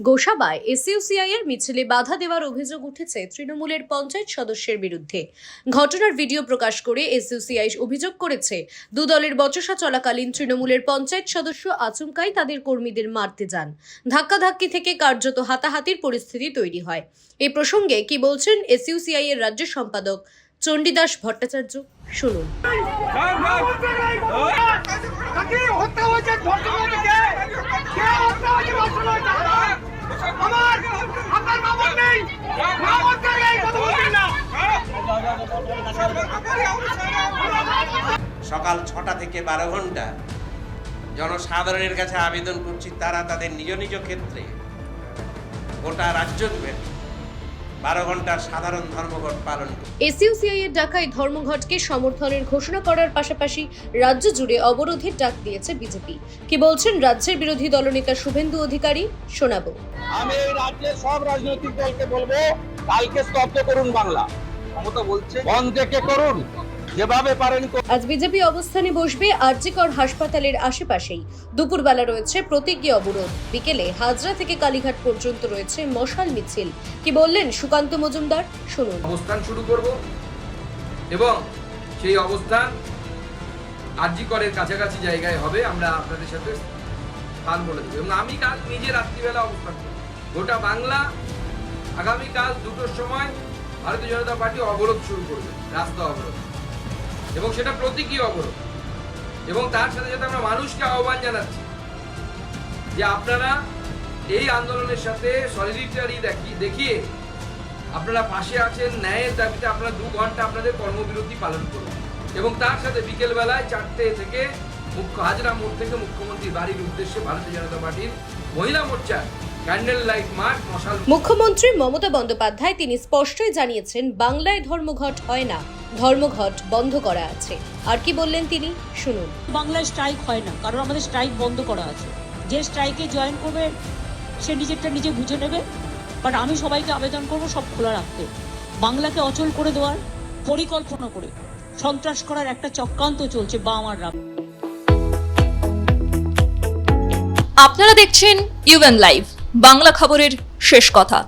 গোসাবায় এসইউসিআই এর মিছিলে বাধা দেওয়ার অভিযোগ উঠেছে তৃণমূলের পঞ্চায়েত সদস্যের বিরুদ্ধে ঘটনার ভিডিও প্রকাশ করে এসইউসিআই অভিযোগ করেছে দু দলের বচসা চলাকালীন তৃণমূলের পঞ্চায়েত সদস্য আচমকাই তাদের কর্মীদের মারতে যান ধাক্কাধাক্কি থেকে কার্যত হাতাহাতির পরিস্থিতি তৈরি হয় এ প্রসঙ্গে কি বলছেন এসইউসিআই এর রাজ্য সম্পাদক চণ্ডীদাস ভট্টাচার্য শুনুন নেই। সকাল ছটা থেকে বারো ঘণ্টা জনসাধারণের কাছে আবেদন করছি, তারা তাদের নিজ নিজ ক্ষেত্রে গোটা রাজ্য বারো ঘণ্টার সাধারণ ধর্মঘট পালন এসইউসিআই এর ডাকায় ধর্মঘটকে সমর্থনের ঘোষণা করার পাশাপাশি রাজ্য জুড়ে অবরোধের ডাক দিয়েছে বিজেপি। কি বলছেন রাজ্যের বিরোধী দলনেতা শুভেন্দু অধিকারী? শোনাবো। আমি এই রাজ্যের সব রাজনৈতিক দলকে বলব কালকে স্তব্ধ করুন বাংলা। ক্ষমতা বলছে? বন্ধ থেকে করুন? যেভাবে পারেন আজ বিজেপি অবস্থানে বসবে আরজিকর হাসপাতালের আশেপাশেই। দুপুরবেলা রয়েছে প্রতীকী অবরোধ। বিকেলে হাজরা থেকে কালীঘাট পর্যন্ত রয়েছে মশাল মিছিল। কি বললেন সুকান্ত মজুমদার? শুনুন। অবস্থান শুরু করব এবং সেই অবস্থান আরজিকরের কাছাকাছি জায়গায় হবে। আমরা আপনাদের সাথে স্থান বলে দেবো। এবং আমি কাল নিজে রাত্রিবেলা অবস্থান করব। গোটা বাংলা আগামীকাল দুটোর সময় ভারতীয় জনতা পার্টি অবরোধ শুরু করবে রাস্তা অবরোধ। এবং সেটা প্রতীকী অবরোধ। এবং তার সাথে সাথে আমরা মানুষকে আহ্বান জানাচ্ছি যে আপনারা এই আন্দোলনের সাথে সলিডিটারি দেখি দেখিয়ে আপনারা পাশে আছেন, ন্যায়ের দাবিতে আপনারা দু ঘণ্টা আপনাদের কর্মবিরতি পালন করুন। এবং তার সাথে বিকেলবেলায় চারটে থেকে মুখ্য হাজরা মোড় থেকে মুখ্যমন্ত্রী বাড়ির উদ্দেশ্যে ভারতীয় জনতা পার্টির মহিলা মোর্চা মুখ্যমন্ত্রী মমতা বন্দ্যোপাধ্যায় তিনি স্পষ্টই জানিয়েছেন বাংলায় ধর্মঘট হয় না ধর্মঘট বন্ধ করা আছে। আর কি বললেন তিনি? শুনুন। বাংলায় স্ট্রাইক হয় না কারণ আমাদের স্ট্রাইক বন্ধ করা আছে। যে স্ট্রাইকে জয়েন করবে সে নিজেরটা নিজে বুঝে নেবে। বাট আমি সবাইকে আবেদন করব সব খোলা রাখতে। বাংলাকে অচল করে দেওয়ার পরিকল্পনা করে সন্ত্রাস করার একটা চক্রান্ত চলছে বা আমার আপনারা দেখছেন ইউএন লাইভ বাংলা খবরের শেষ কথা।